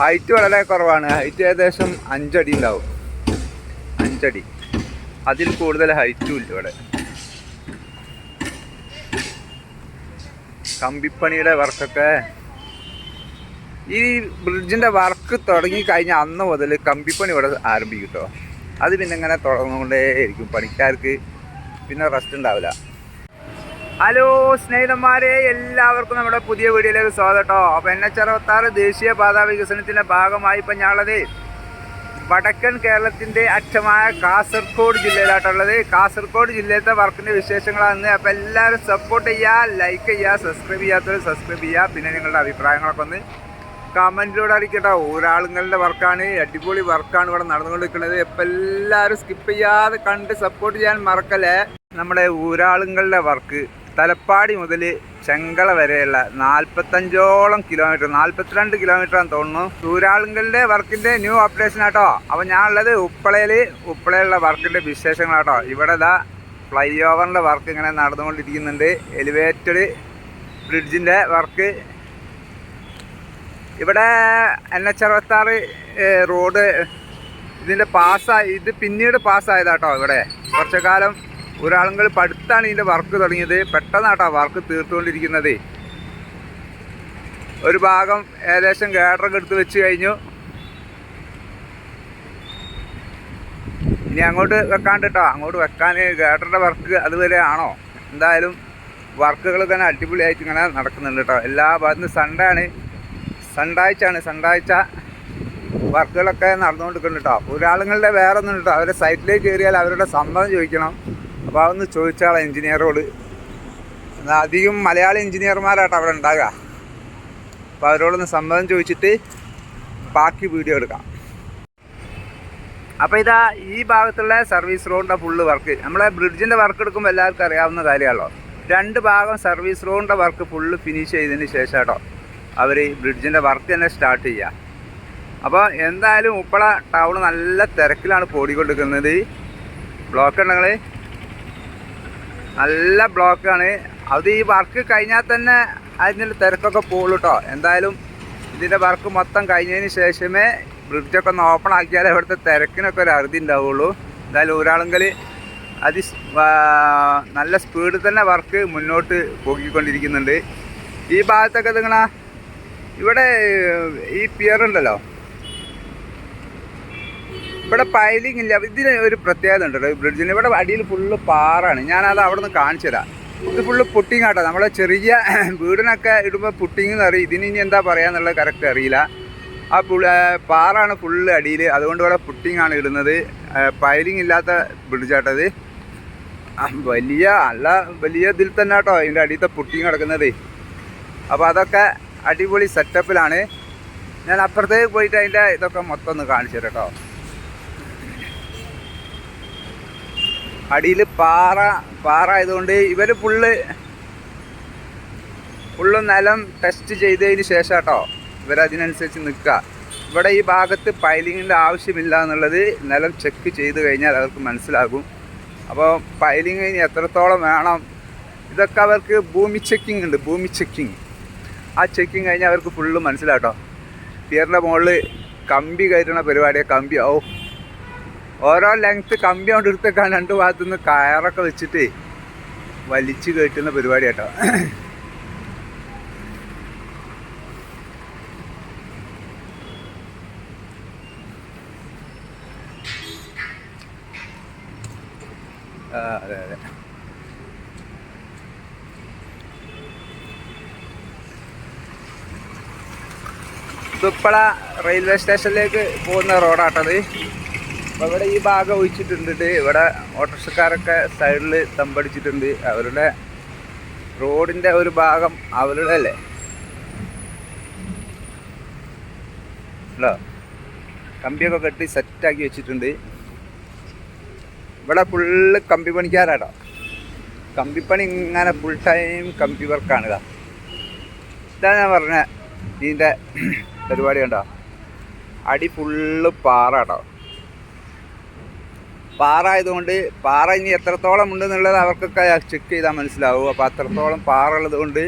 Height വളരെ കുറവാണ്. Height ഏകദേശം അഞ്ചടി ഉണ്ടാവും. അഞ്ചടി. അതിൽ കൂടുതൽ ഹൈറ്റും ഇല്ല ഇവിടെ. കമ്പിപ്പണിയുടെ വർക്കൊക്കെ ഈ ബ്രിഡ്ജിന്റെ വർക്ക് തുടങ്ങി കഴിഞ്ഞ അന്ന് മുതൽ കമ്പിപ്പണി ഇവിടെ ആരംഭിക്കും കേട്ടോ. അത് പിന്നെ ഇങ്ങനെ തുടർന്നുകൊണ്ടേയിരിക്കും. പണിക്കാർക്ക് പിന്നെ റെസ്റ്റ് ഉണ്ടാവില്ല. ഹലോ സ്നേഹിതന്മാരെ എല്ലാവർക്കും നമ്മുടെ പുതിയ വീഡിയോയിലേക്ക് സ്വാഗതം കേട്ടോ അപ്പോൾ എൻ എച്ച് അറുപത്താറ് ദേശീയപാത വികസനത്തിന്റെ ഭാഗമായി ഇപ്പം ഞാനുള്ളത് വടക്കൻ കേരളത്തിന്റെ അറ്റമായ കാസർഗോഡ് ജില്ലയിലായിട്ടുള്ളത്. കാസർഗോഡ് ജില്ലയിലത്തെ വർക്കിന്റെ വിശേഷങ്ങളാണ്. അപ്പോൾ എല്ലാവരും സപ്പോർട്ട് ചെയ്യുക ലൈക്ക് ചെയ്യുക സബ്സ്ക്രൈബ് ചെയ്യാത്തവർ സബ്സ്ക്രൈബ് ചെയ്യുക. പിന്നെ നിങ്ങളുടെ അഭിപ്രായങ്ങളൊക്കെ ഒന്ന് കമന്റിലൂടെ അറിയിക്കട്ടോ ഒരാളുങ്ങളുടെ വർക്കാണ് അടിപൊളി വർക്കാണ് ഇവിടെ നടന്നുകൊണ്ടിരിക്കുന്നത്. ഇപ്പം എല്ലാവരും സ്കിപ്പ് ചെയ്യാതെ കണ്ട് സപ്പോർട്ട് ചെയ്യാൻ മറക്കല്ലേ. നമ്മുടെ ഊരാളുങ്ങളുടെ വർക്ക് തലപ്പാടി മുതൽ ചെങ്കള വരെയുള്ള നാൽപ്പത്തഞ്ചോളം കിലോമീറ്റർ നാൽപ്പത്തിരണ്ട് കിലോമീറ്റർ ആണെന്ന് തോന്നുന്നു. ഊരാളുങ്ങളുടെ വർക്കിന്റെ ന്യൂ അപ്ഡേഷൻ ആട്ടോ. അപ്പോൾ ഞാനുള്ളത് ഉപ്പളയിൽ ഉപ്പളയിലുള്ള വർക്കിന്റെ വിശേഷങ്ങളാട്ടോ. ഇവിടെ ഇതാ ഫ്ലൈ ഓവറിന്റെ വർക്ക് ഇങ്ങനെ നടന്നുകൊണ്ടിരിക്കുന്നുണ്ട്. എലിവേറ്റഡ് ബ്രിഡ്ജിന്റെ വർക്ക് ഇവിടെ എൻ എച്ച് അറുപത്താറ് റോഡ് ഇതിന്റെ പാസ്സായി ഇത് പിന്നീട് പാസ്സായതാട്ടോ ഇവിടെ. കുറച്ചു കാലം ഒരാളുകൾ പഠിത്താണ് ഇതിന്റെ വർക്ക് തുടങ്ങിയത്. പെട്ടെന്നാട്ടോ വർക്ക് തീർത്തുകൊണ്ടിരിക്കുന്നത്. ഒരു ഭാഗം ഏകദേശം ഗേഡറൊക്കെ എടുത്ത് വെച്ച് കഴിഞ്ഞു. ഇനി അങ്ങോട്ട് വെക്കാണ്ട് കേട്ടോ അങ്ങോട്ട് വെക്കാൻ ഗേഡറിന്റെ വർക്ക് അതുവരെ ആണോ? എന്തായാലും വർക്കുകൾ തന്നെ അടിപൊളിയായിട്ട് ഇങ്ങനെ നടക്കുന്നുണ്ട് കേട്ടോ എല്ലാ ഭാഗത്തും സൺഡേ ആണ്. സണ്ടാഴ്ച ആണ് സണ്ടാഴ്ച വർക്കുകളൊക്കെ നടന്നുകൊണ്ടിരിക്കുന്നുണ്ട് കേട്ടോ ഒരാളുങ്ങളുടെ വേറെ ഒന്നും കേട്ടോ അവരുടെ സൈറ്റിലേക്ക് കയറിയാൽ അവരുടെ സമ്മതം ചോദിക്കണം. അപ്പോൾ അതൊന്ന് ചോദിച്ചാൽ എഞ്ചിനീയറോട്. എന്നാൽ അധികം മലയാളി എഞ്ചിനീയർമാരാട്ടോ അവിടെ ഉണ്ടാകുക അപ്പോൾ അവരോടൊന്ന് സമ്മതം ചോദിച്ചിട്ട് ബാക്കി വീഡിയോ എടുക്കാം. അപ്പോൾ ഇതാ ഈ ഭാഗത്തുള്ള സർവീസ് റോഡിന്റെ ഫുള്ള് വർക്ക് നമ്മളെ ബ്രിഡ്ജിന്റെ വർക്ക് എടുക്കുമ്പോൾ എല്ലാവർക്കും അറിയാവുന്ന കാര്യമാണല്ലോ. രണ്ട് ഭാഗം സർവീസ് റോഡിന്റെ വർക്ക് ഫുള്ള് ഫിനിഷ് ചെയ്തതിന് ശേഷം കേട്ടോ അവർ ബ്രിഡ്ജിന്റെ വർക്ക് തന്നെ സ്റ്റാർട്ട് ചെയ്യുക അപ്പോൾ എന്തായാലും ഉപ്പള ടൗൺ നല്ല തിരക്കിലാണ് പോടിക്കൊണ്ടിരിക്കുന്നത്. ബ്ലോക്ക് ഉണ്ടെങ്കിൽ നല്ല ബ്ലോക്കാണ് അത് ഈ വർക്ക് കഴിഞ്ഞാൽ തന്നെ അതിന്റെ തിരക്കൊക്കെ പോകുള്ളൂ കേട്ടോ എന്തായാലും ഇതിന്റെ വർക്ക് മൊത്തം കഴിഞ്ഞതിന് ശേഷമേ ബ്രിഡ്ജൊക്കെ ഒന്ന് ഓപ്പൺ ആക്കിയാലേ ഇവിടുത്തെ തിരക്കിനൊക്കെ ഒരു അറുതി ഉണ്ടാവുള്ളൂ. എന്തായാലും ഒരാളെങ്കിൽ അതി നല്ല സ്പീഡിൽ തന്നെ വർക്ക് മുന്നോട്ട് പോക്കിക്കൊണ്ടിരിക്കുന്നുണ്ട്. ഈ ഭാഗത്തൊക്കെ നിങ്ങളാ ഇവിടെ ഈ പിയർ ഉണ്ടല്ലോ. ഇവിടെ പൈലിംഗ് ഇല്ല. ഇതിന് ഒരു പ്രത്യേകത ഉണ്ടല്ലോ ഈ ബ്രിഡ്ജിന് ഇവിടെ അടിയിൽ ഫുള്ള് പാറാണ് ഞാനത് അവിടെ നിന്ന് കാണിച്ചു തരാം ഇത് ഫുള്ള് പുട്ടിങ് ആട്ടോ. നമ്മളെ ചെറിയ വീടിനൊക്കെ ഇടുമ്പോൾ പുട്ടിങ് എന്ന് അറിയും ഇതിന് ഇനി എന്താ പറയാന്നുള്ളത് കറക്റ്റ് അറിയില്ല. ആ പുൾ പാറാണ് ഫുള്ള് അടിയിൽ അതുകൊണ്ട് ഇവിടെ പുട്ടിങ് ആണ് ഇടുന്നത്. പൈലിംഗ് ഇല്ലാത്ത ബ്രിഡ്ജാട്ടത് വലിയ അല്ല വലിയ ഇതിൽ തന്നെ കേട്ടോ ഇതിന്റെ അടിയത്തെ പുട്ടിങ് കിടക്കുന്നത് അപ്പോൾ അതൊക്കെ അടിപൊളി സെറ്റപ്പിലാണ് ഞാൻ അപ്പുറത്തേക്ക് പോയിട്ട് അതിന്റെ ഇതൊക്കെ മൊത്തം ഒന്ന് കാണിച്ചു തരാം കേട്ടോ. അടിയിൽ പാറ പാറ ആയതുകൊണ്ട് ഇവർ ഫുള്ള് ഫുള്ള് നിലം ടെസ്റ്റ് ചെയ്തതിന് ശേഷം കേട്ടോ ഇവരതിനനുസരിച്ച് നിൽക്കുക ഇവിടെ ഈ ഭാഗത്ത് പൈലിങ്ങിന്റെ ആവശ്യമില്ല എന്നുള്ളത് നിലം ചെക്ക് ചെയ്ത് കഴിഞ്ഞാൽ അവർക്ക് മനസ്സിലാകും. അപ്പോൾ പൈലിങ് ഇനി എത്രത്തോളം വേണം? ഇതൊക്കെ അവർക്ക് ഭൂമി ചെക്കിംഗ് ഉണ്ട് ഭൂമി ചെക്കിംഗ് ആ ചെക്കിങ് കഴിഞ്ഞാൽ അവർക്ക് ഫുള്ള് മനസ്സിലാട്ടോ. പിയറിന്റെ മുകളിൽ കമ്പി കയറ്റുന്ന പരിപാടിയാണ് കമ്പി. ഓ ഓരോ ലെങ്ത്ത് കമ്പി കൊണ്ട് എടുത്തേക്കാണ് രണ്ട് ഭാഗത്തു നിന്ന് കയറൊക്കെ വെച്ചിട്ട് വലിച്ചു കയറ്റുന്ന പരിപാടി കേട്ടോ. അതെ അതെ. തുപ്പള റെയിൽവേ സ്റ്റേഷനിലേക്ക് പോകുന്ന റോഡാട്ടത് അപ്പോൾ ഇവിടെ ഈ ഭാഗം ഒഴിച്ചിട്ടുണ്ട് ഇവിടെ ഓട്ടോറിക്ഷക്കാരൊക്കെ സൈഡിൽ തമ്പടിച്ചിട്ടുണ്ട്. അവരുടെ റോഡിന്റെ ഒരു ഭാഗം അവരുടെ അല്ലേ? ഹലോ? കമ്പിയൊക്കെ കെട്ടി സെറ്റാക്കി വെച്ചിട്ടുണ്ട്. ഇവിടെ ഫുള്ള് കമ്പി പണിക്കാരാട്ടോ. കമ്പിപ്പണി ഇങ്ങനെ ഫുൾ ടൈം കമ്പി വർക്കാണ് ഇതാ ഇതാ ഞാൻ പറഞ്ഞ ഇതിന്റെ പരിപാടി കണ്ടോ? അടി ഫുള്ള് പാറ കേട്ടോ പാറ ആയതുകൊണ്ട് പാറ ഇനി എത്രത്തോളം ഉണ്ടെന്നുള്ളത് അവർക്കൊക്കെ ചെക്ക് ചെയ്താൽ മനസ്സിലാവും. അപ്പോൾ അത്രത്തോളം പാറ ഉള്ളത് കൊണ്ട്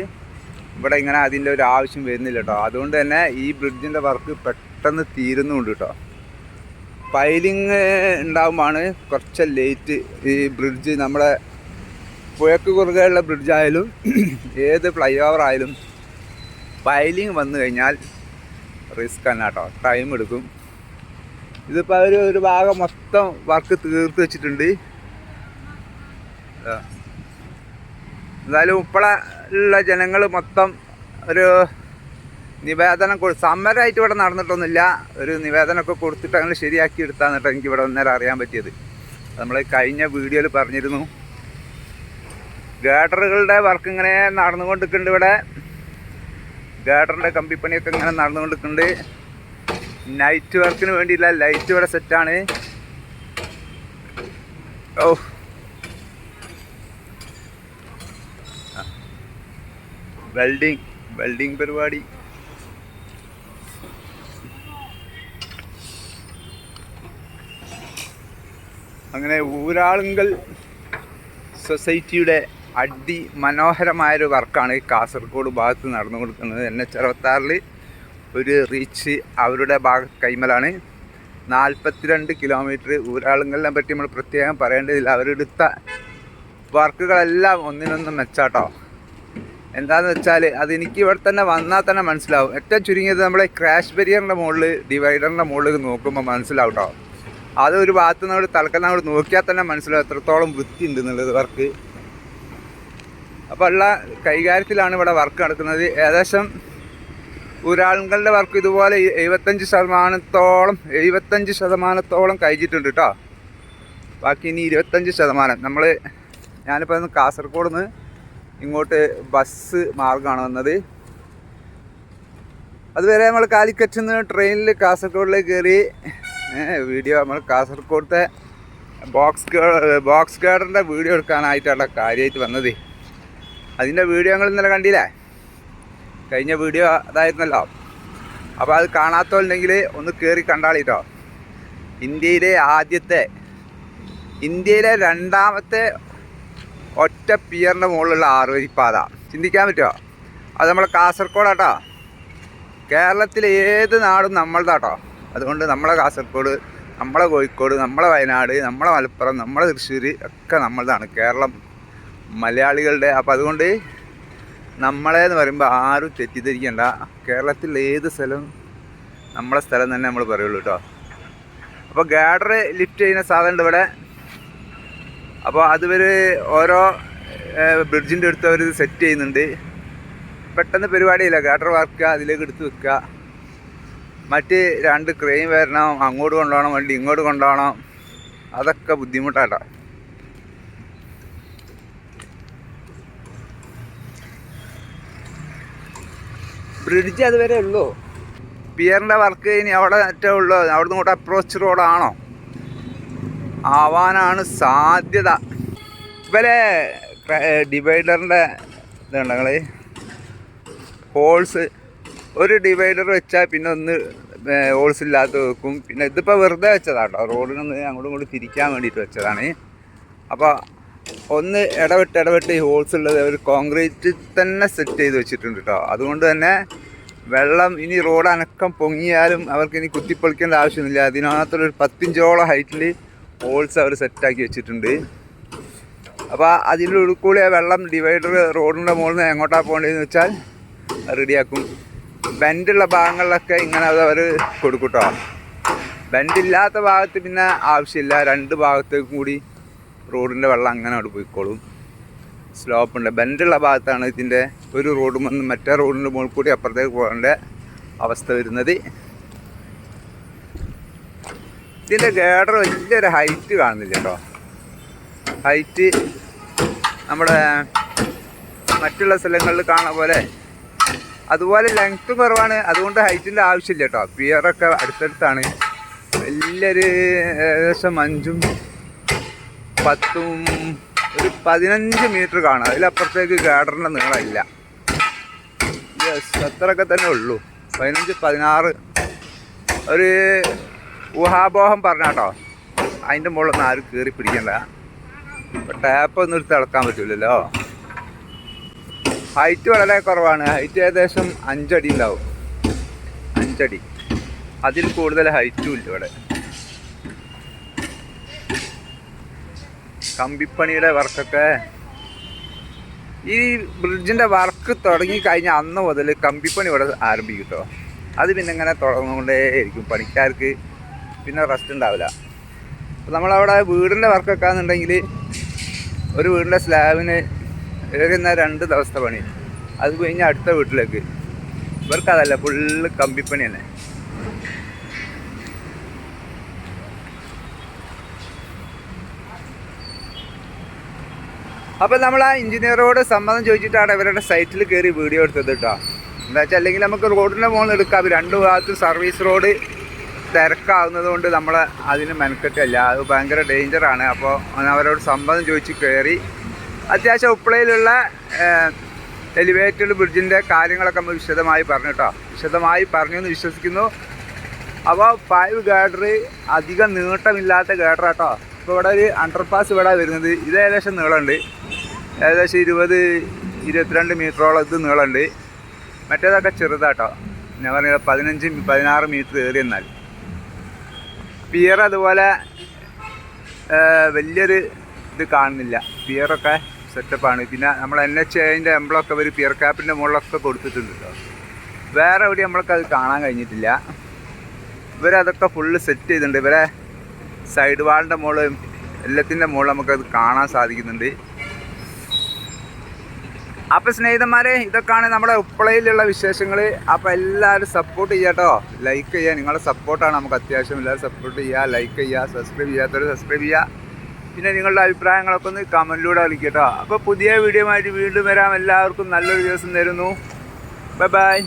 ഇവിടെ ഇങ്ങനെ അതിന്റെ ഒരു ആവശ്യം വരുന്നില്ല കേട്ടോ അതുകൊണ്ട് തന്നെ ഈ ബ്രിഡ്ജിന്റെ വർക്ക് പെട്ടെന്ന് തീരുന്നുണ്ട് കേട്ടോ പൈലിങ് ഉണ്ടാകുമ്പോഴാണ് കുറച്ച് ലേറ്റ് ഈ ബ്രിഡ്ജ് നമ്മുടെ പുഴക്ക് കുറുകെയുള്ള ബ്രിഡ്ജായാലും ഏത് ഫ്ലൈ ഓവർ ആയാലും പൈലിങ് വന്നു കഴിഞ്ഞാൽ റിസ്ക് തന്നെ കേട്ടോ ടൈം എടുക്കും. ഇതിപ്പോൾ അവർ ഒരു ഭാഗം മൊത്തം വർക്ക് തീർത്ത് വെച്ചിട്ടുണ്ട്. എന്നാലും ഉള്ള ജനങ്ങൾ മൊത്തം ഒരു നിവേദനം സമരമായിട്ട് ഇവിടെ നടന്നിട്ടൊന്നുമില്ല. ഒരു നിവേദനമൊക്കെ കൊടുത്തിട്ട് അങ്ങനെ ശരിയാക്കി എടുത്താന്നിട്ട് എനിക്ക് ഇവിടെ ഒന്നേരം അറിയാൻ പറ്റിയത്. നമ്മൾ കഴിഞ്ഞ വീഡിയോയിൽ പറഞ്ഞിരുന്നു. ഗേഡറുകളുടെ വർക്ക് ഇങ്ങനെ നടന്നുകൊണ്ടിരിക്കുന്നുണ്ട് ഇവിടെ. ഗേഡറിന്റെ കമ്പിപ്പണിയൊക്കെ ഇങ്ങനെ നടന്നുകൊണ്ടിരിക്കുന്നുണ്ട്. നൈറ്റ് വർക്കിന് വേണ്ടിയില്ല. ലൈറ്റ് ഇവിടെ സെറ്റാണ് ഓ. വെൽഡിങ് വെൽഡിങ് പരിപാടി. അങ്ങനെ ഊരാളുങ്കൽ സൊസൈറ്റിയുടെ അടി മനോഹരമായൊരു വർക്കാണ് കാസർഗോഡ് ഭാഗത്ത് നടന്നു കൊടുക്കുന്നത് എൻ എച്ച് അറുപത്താറിൽ ഒരു റീച്ച് അവരുടെ ഭാഗ കൈമലാണ്. നാൽപ്പത്തിരണ്ട് കിലോമീറ്റർ ഊരാളുങ്ങളെ പറ്റി നമ്മൾ പ്രത്യേകം പറയേണ്ടതില്ല. അവരെടുത്ത വർക്കുകളെല്ലാം ഒന്നിനൊന്നും മെച്ചാട്ടോ. എന്താണെന്ന് വെച്ചാൽ അതെനിക്ക് ഇവിടെ തന്നെ വന്നാൽ തന്നെ മനസ്സിലാവും. ഏറ്റവും ചുരുങ്ങിയത് നമ്മളെ ക്രാഷ് ബരിയറിന്റെ മുകളിൽ ഡിവൈഡറിന്റെ മുകളിൽ നോക്കുമ്പോൾ മനസ്സിലാവും കേട്ടോ അത് ഒരു ഭാഗത്ത് നമ്മൾ തൽക്കാലം നമ്മൾ നോക്കിയാൽ തന്നെ മനസ്സിലാവും എത്രത്തോളം വൃത്തി ഉണ്ട് എന്നുള്ളത് വർക്ക്. അപ്പോൾ ഉള്ള കൈകാര്യത്തിലാണ് ഇവിടെ വർക്ക് നടക്കുന്നത്. ഏകദേശം ഒരാളുകളുടെ വർക്ക് ഇതുപോലെ എഴുപത്തഞ്ച് ശതമാനത്തോളം എഴുപത്തഞ്ച് ശതമാനത്തോളം കഴിഞ്ഞിട്ടുണ്ട് കേട്ടോ ബാക്കി ഇനി ഇരുപത്തഞ്ച് ശതമാനം. നമ്മൾ ഞാനിപ്പോൾ ഇന്ന് കാസർഗോഡ് നിന്ന് ഇങ്ങോട്ട് ബസ് മാർഗമാണ് വന്നത്. അതുവരെ നമ്മൾ കാലിക്കറ്റിൽ നിന്ന് ട്രെയിനിൽ കാസർഗോഡിലേക്ക് കയറി വീഡിയോ നമ്മൾ കാസർഗോഡത്തെ ബോക്സ് ബോക്സ് ഗാർഡറിന്റെ വീഡിയോ എടുക്കാനായിട്ടാണ് കാര്യമായിട്ട് വന്നത്. അതിന്റെ വീഡിയോ നിങ്ങൾ ഇന്നലെ കണ്ടില്ലേ? കഴിഞ്ഞ വീഡിയോ അതായിരുന്നല്ലോ അപ്പോൾ അത് കാണാത്തവരുണ്ടെങ്കിൽ ഒന്ന് കയറി കണ്ടാളിട്ടോ. ഇന്ത്യയിലെ ആദ്യത്തെ ഇന്ത്യയിലെ രണ്ടാമത്തെ ഒറ്റ പിയറിന്റെ മുകളിലുള്ള ആറുവരിപ്പാത ചിന്തിക്കാൻ പറ്റുമോ അത് നമ്മളെ കാസർഗോഡാട്ടോ. കേരളത്തിലെ ഏത് നാടും നമ്മളതാട്ടോ അതുകൊണ്ട് നമ്മളെ കാസർഗോഡ് നമ്മളെ കോഴിക്കോട് നമ്മളെ വയനാട് നമ്മളെ മലപ്പുറം നമ്മളെ തൃശ്ശൂർ ഒക്കെ നമ്മളതാണ് കേരളം മലയാളികളുടെ. അപ്പോൾ അതുകൊണ്ട് നമ്മളെ എന്ന് പറയുമ്പോൾ ആരും തെറ്റിദ്ധരിക്കണ്ട. കേരളത്തിൽ ഏത് സ്ഥലവും നമ്മളെ സ്ഥലം തന്നെ നമ്മൾ പറയുള്ളൂ കേട്ടോ അപ്പോൾ ഗാഡർ ലിഫ്റ്റ് ചെയ്യുന്ന സാധനം ഉണ്ട് ഇവിടെ. അപ്പോൾ അതിവർ ഓരോ ബ്രിഡ്ജിന്റെ അടുത്ത് അവർ സെറ്റ് ചെയ്യുന്നുണ്ട്. പെട്ടെന്ന് പരിപാടിയില്ല ഗാഡർ വാർക്കുക അതിലേക്ക് എടുത്ത് വെക്കുക. മറ്റ് രണ്ട് ക്രെയിൻ വരണം അങ്ങോട്ട് കൊണ്ടുപോകണം വണ്ടി ഇങ്ങോട്ട് കൊണ്ടുപോകണം. അതൊക്കെ ബുദ്ധിമുട്ടാട്ടോ. ബ്രിഡ്ജ് അതുവരെ ഉള്ളൂ. പിയറിന്റെ വർക്ക് ഇനി അവിടെ മറ്റേ ഉള്ളൂ. അവിടുന്ന് കൂടെ അപ്രോച്ച് റോഡാണോ ആവാനാണ് സാധ്യത. ഇവരെ ഡിവൈഡറിന്റെ ഇതുണ്ട് നിങ്ങൾ ഹോൾസ് ഒരു ഡിവൈഡർ വെച്ചാൽ പിന്നെ ഒന്ന് ഹോൾസ് ഇല്ലാത്ത വെക്കും. പിന്നെ ഇതിപ്പോൾ വെറുതെ വെച്ചതാണ് കേട്ടോ റോഡിനൊന്ന് അങ്ങോട്ടും ഇങ്ങോട്ടും തിരിക്കാൻ വേണ്ടിയിട്ട് വെച്ചതാണ്. അപ്പോൾ ഒന്ന് ഇടവിട്ട് ഇടവിട്ട് ഈ ഹോൾസ് ഉള്ളത് അവർ കോൺക്രീറ്റ് തന്നെ സെറ്റ് ചെയ്ത് വെച്ചിട്ടുണ്ട് കേട്ടോ അതുകൊണ്ട് തന്നെ വെള്ളം ഇനി റോഡ് അനക്കം പൊങ്ങിയാലും അവർക്ക് ഇനി കുത്തിപ്പൊളിക്കേണ്ട ആവശ്യമില്ല. അതിനകത്തൊരു പത്തിഞ്ചോളം ഹൈറ്റിൽ ഹോൾസ് അവർ സെറ്റാക്കി വെച്ചിട്ടുണ്ട്. അപ്പോൾ അതിന്റെ കൂടി വെള്ളം ഡിവൈഡർ റോഡിന്റെ മുകളിൽ നിന്ന് എങ്ങോട്ടാണ് പോകേണ്ടതെന്ന് വെച്ചാൽ റെഡിയാക്കും. ബെൻഡുള്ള ഭാഗങ്ങളിലൊക്കെ ഇങ്ങനെ അത് അവർ കൊടുക്കും കേട്ടോ ബെൻഡില്ലാത്ത ഭാഗത്ത് പിന്നെ ആവശ്യമില്ല. രണ്ട് ഭാഗത്തേക്കും കൂടി റോഡിന്റെ വെള്ളം അങ്ങനെ അവിടെ പോയിക്കോളും. സ്ലോപ്പ് ഉണ്ട്. ബെൻഡുള്ള ഭാഗത്താണ് ഇതിന്റെ ഒരു റോഡും വന്ന് മറ്റേ റോഡിന്റെ മുകളിൽ കൂടി അപ്പുറത്തേക്ക് പോകേണ്ട അവസ്ഥ വരുന്നത്. ഇതിന്റെ ഗേഡർ വലിയൊരു ഹൈറ്റ് കാണുന്നില്ല കേട്ടോ. ഹൈറ്റ് നമ്മുടെ മറ്റുള്ള സ്ഥലങ്ങളിൽ കാണുന്ന പോലെ. അതുപോലെ ലെങ്ത്തും കുറവാണ്. അതുകൊണ്ട് ഹൈറ്റിന്റെ ആവശ്യമില്ല കേട്ടോ. പിയറൊക്കെ അടുത്തടുത്താണ്. വലിയൊരു ഏകദേശം അഞ്ചും പത്തും ഒരു പതിനഞ്ച് മീറ്റർ കാണും. അതിലപ്പുറത്തേക്ക് ഗാർഡറിന്റെ നീളമില്ല. യെസ് അത്രയൊക്കെ തന്നെ ഉള്ളൂ. പതിനഞ്ച് പതിനാറ്. ഒരു ഊഹാപോഹം പറഞ്ഞാട്ടോ. അതിന്റെ മുകളിലൊന്നും ആരും കയറി പിടിക്കണ്ട. ഇപ്പം ടാപ്പ് ഒന്നും എടുത്ത് ഇളക്കാൻ പറ്റില്ലല്ലോ ഹൈറ്റ് വളരെ കുറവാണ്. ഹൈറ്റ് ഏകദേശം അഞ്ചടി ഉണ്ടാവും. അഞ്ചടി. അതിൽ കൂടുതൽ ഹൈറ്റും ഇല്ല ഇവിടെ. കമ്പിപ്പണിയുടെ വർക്കൊക്കെ. ഈ ബ്രിഡ്ജിന്റെ വർക്ക് തുടങ്ങി കഴിഞ്ഞാൽ അന്ന് മുതൽ കമ്പിപ്പണി ഇവിടെ ആരംഭിക്കും കേട്ടോ അത് പിന്നെ ഇങ്ങനെ തുടർന്നുകൊണ്ടേയിരിക്കും പണിക്കാർക്ക് പിന്നെ റെസ്റ്റ് ഉണ്ടാവില്ല. അപ്പോൾ നമ്മളവിടെ വീടിന്റെ വർക്കൊക്കെ ആണെന്നുണ്ടെങ്കിൽ ഒരു വീടിന്റെ സ്ലാബിന് ഏറുന്ന രണ്ട് ദിവസത്തെ പണി. അത് കഴിഞ്ഞ് അടുത്ത വീട്ടിലേക്ക്. ഇവർക്ക് അതല്ല ഫുള്ള് കമ്പിപ്പണി തന്നെ അപ്പോൾ നമ്മൾ ആ എഞ്ചിനീയറോട് സമ്മതം ചോദിച്ചിട്ടാണ് ഇവരുടെ സൈറ്റിൽ കയറി വീഡിയോ എടുത്തത് കേട്ടോ. എന്താ വെച്ചാൽ അല്ലെങ്കിൽ നമുക്ക് റോഡിന്റെ മുകളിൽ എടുക്കാം. രണ്ട് ഭാഗത്തും സർവീസ് റോഡ് തിരക്കാവുന്നത് കൊണ്ട് നമ്മൾ അതിന് മെനക്കെട്ടില്ല. അത് ഭയങ്കര ഡേഞ്ചറാണ് അപ്പോൾ അവരോട് സമ്മതം ചോദിച്ച് കയറി അത്യാവശ്യം ഉപ്പളയിലുള്ള എലിവേറ്റഡ് ബ്രിഡ്ജിന്റെ കാര്യങ്ങളൊക്കെ നമ്മൾ വിശദമായി പറഞ്ഞു കേട്ടോ. വിശദമായി പറഞ്ഞു എന്ന് വിശ്വസിക്കുന്നു. അപ്പോൾ ഫൈവ് ഗാഡർ അധികം നീട്ടമില്ലാത്ത ഗാഡർ കേട്ടോ. ഇപ്പോൾ ഇവിടെ ഒരു അണ്ടർപാസ് ഇവിടെ വരുന്നത്. ഇത് ഏകദേശം നീളമുണ്ട്. ഏകദേശം ഇരുപത് ഇരുപത്തിരണ്ട് മീറ്ററോളം ഇത് നീളമുണ്ട്. മറ്റേതൊക്കെ ചെറുതാട്ടോ. ഞാൻ പറഞ്ഞ പതിനഞ്ച് പതിനാറ് മീറ്റർ ഏറി എന്നാൽ പിയർ അതുപോലെ വലിയൊരു ഇത് കാണുന്നില്ല. പിയറൊക്കെ സെറ്റപ്പാണ് പിന്നെ നമ്മൾ എൻ എച്ച് എന്റെ എംബ്ലമൊക്കെ ഒരു പിയർ ക്യാപ്പിന്റെ മുകളിലൊക്കെ കൊടുത്തിട്ടുണ്ട് കേട്ടോ വേറെ എവിടെ നമ്മൾക്ക് അത് കാണാൻ കഴിഞ്ഞിട്ടില്ല. ഇവരതൊക്കെ ഫുള്ള് സെറ്റ് ചെയ്തിട്ടുണ്ട്. ഇവരെ സൈഡ് വാളിന്റെ മുകളിൽ എല്ലാത്തിന്റെ മുകളിൽ നമുക്കത് കാണാൻ സാധിക്കുന്നുണ്ട്. അപ്പോൾ സ്നേഹിതന്മാരെ ഇതൊക്കെയാണ് നമ്മുടെ ഉപ്പളയിലുള്ള വിശേഷങ്ങൾ അപ്പോൾ എല്ലാവരും സപ്പോർട്ട് ചെയ്യാട്ടോ ലൈക്ക് ചെയ്യുക. നിങ്ങളുടെ സപ്പോർട്ടാണ് നമുക്ക് അത്യാവശ്യം. എല്ലാവരും സപ്പോർട്ട് ചെയ്യുക ലൈക്ക് ചെയ്യുക സബ്സ്ക്രൈബ് ചെയ്യാത്തവർ സബ്സ്ക്രൈബ് ചെയ്യുക. പിന്നെ നിങ്ങളുടെ അഭിപ്രായങ്ങളൊക്കെ ഒന്ന് കമന്റിലൂടെ വിളിക്കട്ടോ കേട്ടോ അപ്പോൾ പുതിയ വീഡിയോ ആയിട്ട് വീണ്ടും വരാം. എല്ലാവർക്കും നല്ലൊരു ദിവസം തരുന്നു. Bye bye